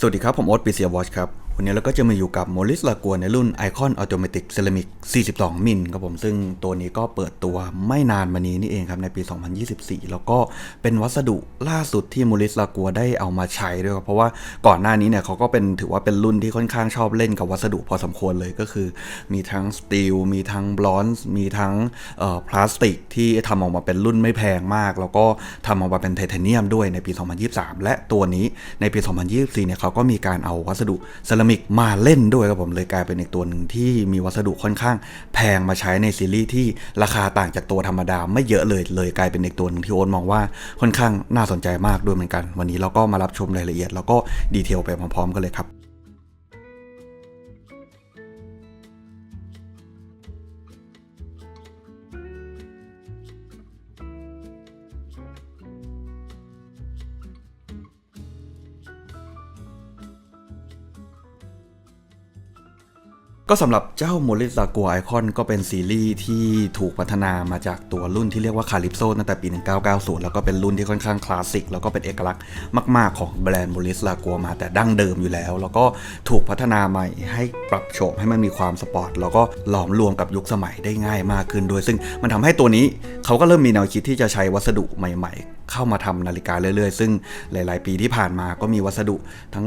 สวัสดีครับ ผมโอ๊ตปีเซียวอชครับ วันนี้เราก็จะมาอยู่กับโมลิสลากัวในรุ่น Icon Automatic Ceramic 42 มิลครับผม ซึ่งตัวนี้ก็เปิดตัวไม่นานมานี้นี่เองครับ ในปี 2024 แล้วก็เป็นวัสดุล่าสุดที่โมลิสลากัวได้เอามาใช้ด้วยครับ เพราะว่าก่อนหน้านี้เนี่ยเขาก็เป็นถือว่าเป็นรุ่นที่ค่อนข้างชอบเล่นกับวัสดุพอสมควรเลยก็คือ มีทั้งสตีลมีทั้งบลอนซ์มีทั้งพลาสติกที่ทำออกมาเป็นรุ่นไม่แพงมาก แล้วก็ทำออกมาเป็นไทเทเนียมด้วยในปี 2023 และตัวนี้ในปี 2024 เนี่ยเขาก็มีการเอาวัสดุเซรามิกมาเล่นด้วยครับผมเลยกลายเป็นอีกตัวหนึ่งที่มีวัสดุค่อนข้างแพงมาใช้ในซีรีส์ที่ราคาต่างจากตัวธรรมดาไม่เยอะเลยเลยกลายเป็นอีกตัวหนึ่งที่โอ๊ตมองว่าค่อนข้างน่าสนใจมากด้วยเหมือนกัน วันนี้เราก็มารับชมรายละเอียด แล้วก็ดีเทลไปพร้อมๆกันเลยครับ ก็สำหรับเจ้า m o l i s a g u a Icon ก็เป็นซีรีส์ที่ถูกพัฒนามาจากตัวรุ่นที่เรียกว่า Calypso ตั้งแต่ปี 1990 แล้วก็เป็นรุ่นที่ค่อนข้างคลาสสิกแล้วก็เป็นเอกลักษณ์มากๆของแบรนด์ m o l i s a g u a มาแต่ดั้งเดิมอยู่แล้ว แล้วก็ถูกพัฒนาใหม่ให้ปรับโฉมให้มันมีความสปอร์ตแล้วก็หลอมรวมกับยุคสมัยได้ง่ายมากขึ้นด้วย ซึ่งมันทำให้ตัวนี้เขาก็เริ่มมีแนวคิดที่จะใช้วัสดุใหม่ ๆ เข้ามาทำนาฬิกาเรื่อย ๆ ซึ่งหลาย ๆ ปีที่ผ่านมาก็มีวัสดุทั้ง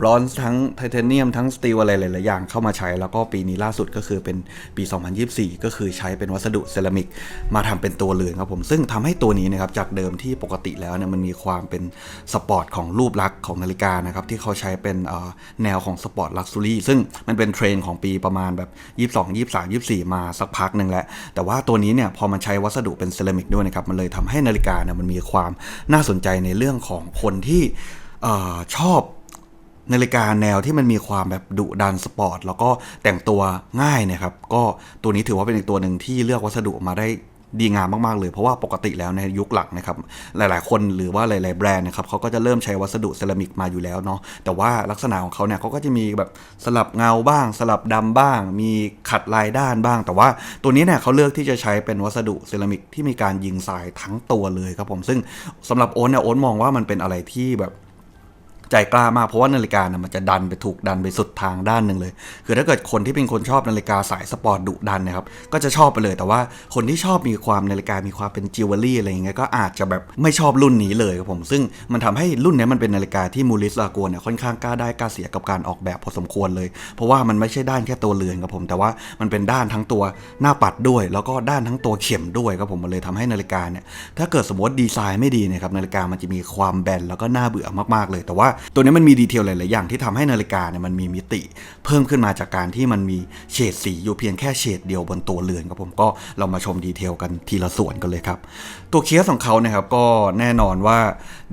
บรอนซ์ทั้งไทเทเนียมทั้งสตีลอะไรหลาย ๆ อย่างเข้ามาใช้ แล้วก็ปีนี้ล่าสุดก็คือเป็นปี 2024 ก็คือใช้เป็นวัสดุเซรามิกมาทำเป็นตัวเรือนครับผม ซึ่งทำให้ตัวนี้นะครับจากเดิมที่ปกติแล้วเนี่ยมันมีความเป็นสปอร์ตของรูปลักษณ์ของนาฬิกานะครับที่เขาใช้เป็นแนวของสปอร์ตลักซ์ u รี่ซึ่งมันเป็นเทรนของปีประมาณแบบ 22 23 24 มาสักพักหนึ่งแล้ว แต่ว่าตัวนี้เนี่ยพอมันใช้วัสดุเป็นเซรามิกด้วยนะครับมันเลยทำให้นาฬิกาเนี่ยมันมีความน่าสนใจในเรื่องของคนที่ออชอบ นาฬิกาแนวที่มันมีความแบบดุดันสปอร์ตแล้วก็แต่งตัวง่ายนะครับก็ตัวนี้ถือว่าเป็นอีกตัวหนึ่งที่เลือกวัสดุมาได้ดีงามมาก ๆ เลย เพราะว่าปกติแล้วในยุคหลังนะครับ หลาย ๆ คนหรือว่าหลาย ๆ แบรนด์นะครับเขาก็จะเริ่มใช้วัสดุเซรามิกมาอยู่แล้วเนาะแต่ว่าลักษณะของเขาเนี่ยเขาก็จะมีแบบสลับเงาบ้าง สลับดำบ้าง มีขัดลายด้านบ้าง แต่ว่าตัวนี้เนี่ยเขาเลือกที่จะใช้เป็นวัสดุเซรามิกที่มีการยิงทรายทั้งตัวเลยครับผมซึ่งสำหรับโอ๊ตเนี่ยโอ๊ตมองว่ามันเป็นอะไรที่แบบ ใจกล้ามากเพราะว่านาฬิกานี่ยมันจะดันไปถูกดันไปสุดทางด้านหนึ่งเลย คือถ้าเกิดคนที่เป็นคนชอบนาฬิกาสายสปอร์ตดุดันนะครับก็จะชอบไปเลย แต่ว่าคนที่ชอบมีความนาฬิกามีความเป็นจิวเวลรี่อะไรอย่างเงี้ยก็อาจจะแบบไม่ชอบรุ่นนี้เลยครับผม ซึ่งมันทำให้รุ่นนี้มันเป็นนาฬิกาที่มูลิสลาโกเนี่ยค่อนข้างกล้าได้กล้าเสียกับการออกแบบพอสมควรเลย เพราะว่ามันไม่ใช่ด้านแค่ตัวเรือนครับผมแต่ว่ามันเป็นด้านทั้งตัวหน้าปัดด้วย แล้วก็ด้านทั้งตัวเข็มด้วยครับผมมันเลยทำให้นาฬิกาเนี่ยถ้าเกิดสมมติดีไซน์ไม่ดีนะครับนาฬิกามันจะมีความแบนแล้วก็น่าเบื่อมากๆเลย แต่ว่าตัวนี้มันมีดีเทลหลาย ๆ อย่างที่ทำให้นาฬิกาเนี่ยมันมีมิติ เพิ่มขึ้นมาจากการที่มันมีเฉดสีอยู่เพียงแค่เฉดเดียวบนตัวเรือนครับผมก็เรามาชมดีเทลกันทีละส่วนกันเลยครับ ตัวเคสของเขานะครับก็แน่นอนว่า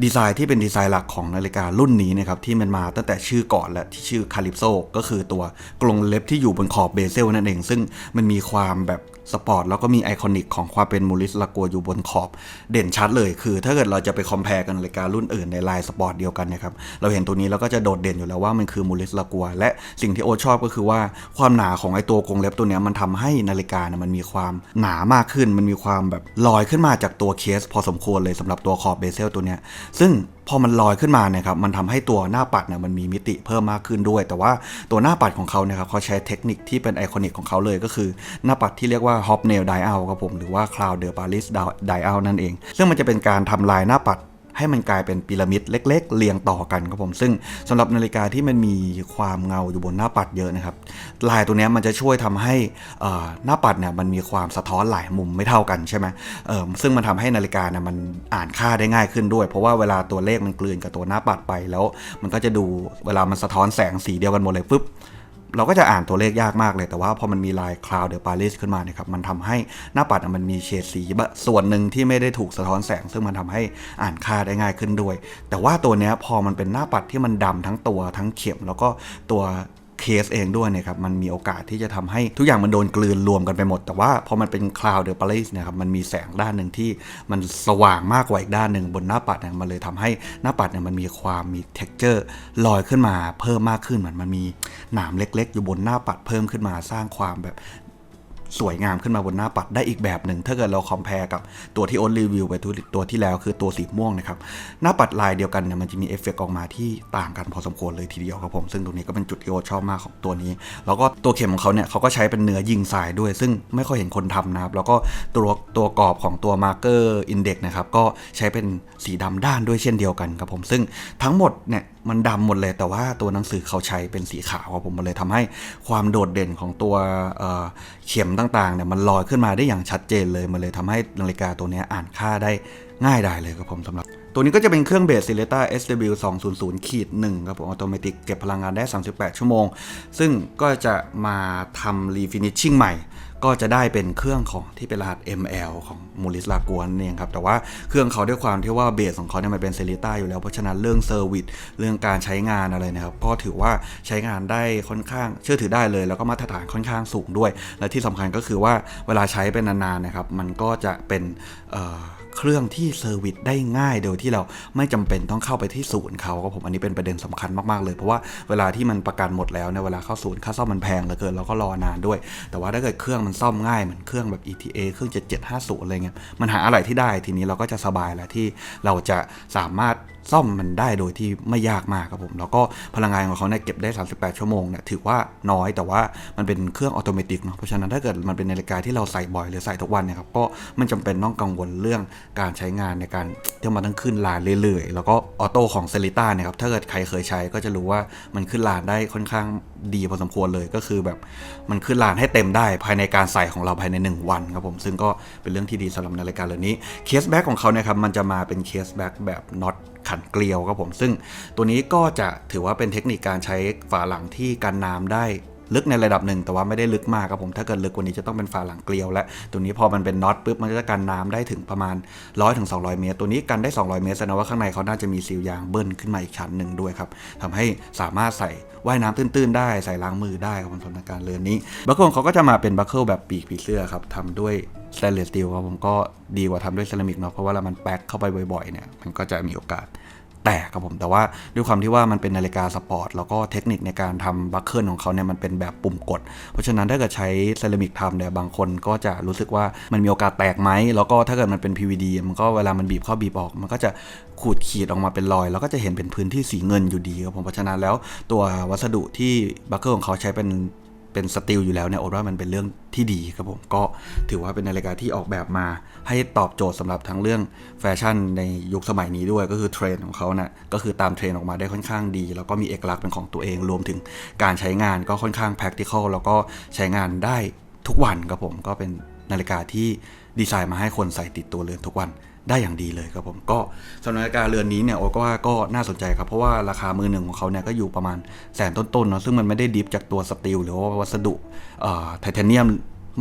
ดีไซน์ที่เป็นดีไซน์หลักของนาฬิการุ่นนี้นะครับที่มันมาตั้งแต่ชื่อก่อนและที่ชื่อคาลิปโซก็คือตัวกรงเล็บที่อยู่บนขอบเบเซลนั่นเอง ซึ่งมันมีความแบบสปอร์ตแล้วก็มีไอคอนิกของความเป็นมูริสลากัวอยู่บนขอบเด่นชัดเลย คือถ้าเกิดเราจะไปคอมเพลกันนาฬิการุ่นอื่นในลายสปอร์ตเดียวกันนะครับเราเห็นตัวนี้เราก็จะโดดเด่นอยู่แล้วว่ามันคือมูริสลากัว และสิ่งที่โอตชอบก็คือว่าความหนาของไอตัวกรงเล็บตัวนี้มันทำให้นาฬิกาเนี่ยมันมีความหนามากขึ้น มันมีความแบบลอยขึ้นมาจากตัวเคส พอสมควรเลยสำหรับตัวขอบเบเซลตัวเนี้ยซึ่งพอมันลอยขึ้นมาเนี่ยครับมันทำให้ตัวหน้าปัดเนี่ยมันมีมิติเพิ่มมากขึ้นด้วย แต่ว่าตัวหน้าปัดของเขาเนี่ยครับเขาใช้เทคนิคที่เป็นไอคอนิกของเขาเลยก็คือหน้าปัดที่เรียกว่า Hobnail Dial ครับผมหรือว่า Cloud de Paris Dial นั่นเอง ซึ่งมันจะเป็นการทำลายหน้าปัด ให้มันกลายเป็นพีระมิดเล็ก ๆ เรียงต่อกันครับผมซึ่งสำหรับนาฬิกาที่มันมีความเงาอยู่บนหน้าปัดเยอะนะครับลายตัวนี้มันจะช่วยทำให้หน้าปัดเนี่ยมันมีความสะท้อนหลายมุมไม่เท่ากันใช่ไหมเออซึ่งมันทำให้นาฬิกาเนี่ยมันอ่านค่าได้ง่ายขึ้นด้วย เพราะว่าเวลาตัวเลขมันกลืนกับตัวหน้าปัดไปแล้ว มันก็จะดูเวลามันสะท้อนแสงสีเดียวกันหมดเลยปุ๊บ เราก็จะอ่านตัวเลขยากมากเลย แต่ว่าพอมันมีลายคลาวเด Paris ขึ้นมาเนี่ยครับมันทำให้หน้าปัดมันมีเฉดสีส่วนหนึ่งที่ไม่ได้ถูกสะท้อนแสง ซึ่งมันทำให้อ่านค่าได้ง่ายขึ้นด้วย แต่ว่าตัวเนี้ยพอมันเป็นหน้าปัดที่มันดำทั้งตัวทั้งเข็ม แล้วก็ตัว เคสเองด้วยเนี่ยครับมันมีโอกาสที่จะทำให้ทุกอย่างมันโดนกลืนรวมกันไปหมด แต่ว่าพอมันเป็นคลาวด์เด Paris เนี่ยครับมันมีแสงด้านหนึ่งที่มันสว่างมากกว่าอีกด้านหนึ่งบนหน้าปัดเนี่ยมันเลยทำให้หน้าปัดเนี่ยมันมีความมีเท็กเจอร์ลอยขึ้นมาเพิ่มมากขึ้นเหมือนมันมีหนามเล็ก ๆ อยู่บนหน้าปัดเพิ่มขึ้นมาสร้างความแบบ สวยงามขึ้นมาบนหน้าปัดได้อีกแบบหนึ่งถ้าเกิดเราคอมเพลกับตัวที่โอ๊ตรีวิวไปตัวตัวที่แล้วคือตัวสีม่วงนะครับหน้าปัดลายเดียวกันเนี่ยมันจะมีเอฟเฟกต์ออกมาที่ต่างกันพอสมควรเลยทีเดียวครับผม ซึ่งตรงนี้ก็เป็นจุดที่โอชอบมากของตัวนี้ แล้วก็ตัวเข็มของเขาเนี่ยเขาก็ใช้เป็นเนื้อยิงทรายด้วย ซึ่งไม่ค่อยเห็นคนทำนะครับแล้วก็ตัวตัวกรอบของตัวมาร์เกอร์อินเด็กนะครับก็ใช้เป็นสีดำด้านด้วยเช่นเดียวกันครับผมซึ่งทั้งหมดเนี่ย มันดำหมดเลย แต่ว่าตัวหนังสือเขาใช้เป็นสีขาวครับผมมันเลยทำให้ความโดดเด่นของตัวเเข็มต่างๆเนี่ยมันลอยขึ้นมาได้อย่างชัดเจนเลยมันเลยทำให้นาฬิกาตัวนี้อ่านค่าได้ง่ายได้เลยครับผมสำหรับ ตัวนี้ก็จะเป็นเครื่องเบสซิเลต้า SW 200ขีด1ครับผมออโตเมติเก็บพลังงานได้ 38 ชั่วโมง ซึ่งก็จะมาทำรีฟินิชชิ่งใหม่ ก็จะได้เป็นเครื่องของที่เป็นรหัส ML ของมูริสลากวนเองครับ แต่ว่าเครื่องเขาด้วยความที่ว่าเบสของเขาเนี่ยมันเป็นเซเลต้าอยู่แล้ว เพราะฉะนั้นเรื่องเซอร์วิสเรื่องการใช้งานอะไรนะครับ ก็ถือว่าใช้งานได้ค่อนข้างเชื่อถือได้เลย แล้วก็มาตรฐานค่อนข้างสูงด้วย และที่สำคัญก็คือว่าเวลาใช้เป็นนานๆนะครับ มันก็จะเป็นเครื่องที่เซอร์วิสได้ง่ายโดยที่เราไม่จำเป็นต้องเข้าไปที่ศูนย์เขาก็ผมอันนี้เป็นประเด็นสำคัญมากๆเลย เพราะว่าเวลาที่มันประกันหมดแล้วเนี่ยเวลาเข้าศูนย์ค่าซ่อมมันแพงเหลือเกินเราก็รอนานด้วย แต่ว่าถ้าเกิดเครื่องมันซ่อมง่ายเหมือนเครื่องแบบ ETA เครื่อง 7750 อะไรเงี้ย มันหาอะไรที่ได้ทีนี้เราก็จะสบายแล้วที่เราจะสามารถ ซ่อมมันได้โดยที่ไม่ยากมากครับผมแล้วก็พลังงานของเขาเนี่ยเก็บได้ 38 ชั่วโมงเนี่ยถือว่าน้อยแต่ว่ามันเป็นเครื่องออโตเมติกเนาะเพราะฉะนั้นถ้าเกิดมันเป็นนาฬิกาที่เราใส่บ่อยหรือใส่ทุกวันเนี่ยครับก็ไม่จำเป็นต้องกังวลเรื่องการใช้งานในการที่มันต้องขึ้นลานเรื่อยๆ แล้วก็ออโต้ของเซลิต้าเนี่ยครับถ้าเกิดใครเคยใช้ก็จะรู้ว่ามันขึ้นลานได้ค่อนข้างดีพอสมควรเลยก็คือแบบมันขึ้นลานให้เต็มได้ภายในการใส่ของเราภายใน 1 วันครับผมซึ่งก็เป็นเรื่องที่ดีสำหรับนาฬิกาเรือนนี้เคสแบ็กของเขาเนี่ยครับมันจะมาเป็นเคสแบ็กแบบน็อต ขันเกลียวครับผม ซึ่งตัวนี้ก็จะถือว่าเป็นเทคนิคการใช้ฝาหลังที่กันน้ำได้ ลึกในระดับหนึ่งแต่ว่าไม่ได้ลึกมากครับผมถ้าเกิดลึกกว่านี้จะต้องเป็นฝาหลังเกลียวและตัวนี้พอมันเป็นน็อตปุ๊บมันจะกันน้ำได้ถึงประมาณ100-200ถึง200 เมตร ตัวนี้กันได้ 200 เมตรแสดงว่าข้างในเขาน่าจะมีซีลยางเบิ้ลขึ้นมาอีกชั้นหนึ่งด้วยครับทำให้สามารถใส่ว่ายน้ำตื้นๆ ได้ใส่ล้างมือได้ครับผมสำหรับการเรือนนี้บัคเกิลเขาก็จะมาเป็นบัคเกิลแบบปีกผีเสื้อครับทำด้วยสแตนเลสสตีลครับผมก็ดีกว่าทำด้วยเซรามิกเนาะเพราะว่าเรามันแป๊กเข้าไปบ่อยๆเนี่ยมันก็จะมีโอกาส แตกครับผมแต่ว่าด้วยความที่ว่ามันเป็นนาฬิกาสปอร์ตแล้วก็เทคนิคในการทำบัคเกิลของเขาเนี่ยมันเป็นแบบปุ่มกด เพราะฉะนั้นถ้าเกิดใช้เซรามิกทำเนี่ยบางคนก็จะรู้สึกว่ามันมีโอกาสแตกไหมแล้วก็ถ้าเกิดมันเป็น PVD มันก็เวลามันบีบเข้าบีบออก มันก็จะขูดขีดออกมาเป็นรอย แล้วก็จะเห็นเป็นพื้นที่สีเงินอยู่ดีครับผมเพราะฉะนั้นแล้วตัววัสดุที่บัคเกิลของเขาใช้เป็น เป็นสตีลอยู่แล้วเนี่ยโอดว่ามันเป็นเรื่องที่ดีครับผมก็ถือว่าเป็นนาฬิกาที่ออกแบบมา ให้ตอบโจทย์สำหรับทั้งเรื่องแฟชั่นในยุคสมัยนี้ด้วยก็คือเทรนด์ของเขานะ่ะก็คือตามเทรนด์ออกมาได้ค่อนข้างดี แล้วก็มีเอกลักษณ์เป็นของตัวเองรวมถึงการใช้งานก็ค่อนข้าง practical แล้วก็ใช้งานได้ทุกวันครับผมก็เป็นนาฬิกาที่ดีไซน์มาให้คนใส่ติดตัวเรือนทุกวัน ได้อย่างดีเลยครับผมก็สำหรับนาฬิกาเรือนนี้เนี่ยโอก็ว่าก็น่าสนใจครับ เพราะว่าราคามือหนึ่งของเขาเนี่ยก็อยู่ประมาณแสนต้นๆเนาะซึ่งมันไม่ได้ดิฟจากตัวสตีลหรือว่าวัสดุไทเทเนียม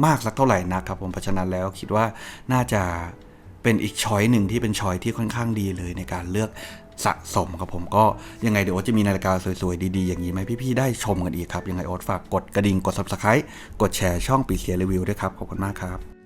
มากสักเท่าไหร่นะครับผมเพราะฉะนั้นแล้วคิดว่าน่าจะเป็นอีกช้อยหนึ่งที่เป็นช้อยที่ค่อนข้างดีเลยในการเลือกสะสมครับผมก็ยังไงเดี๋ยวโอ๊ตจะมีนาฬิกาสวยๆ ดีๆ อย่างนี้ไหมพี่ๆ ได้ชมกันอีกครับ ยังไงโอ๊ตฝากกดกระดิ่งกด subscribe กดแชร์ช่องปีเสียรีวิวด้วยครับ ขอบคุณมากครับ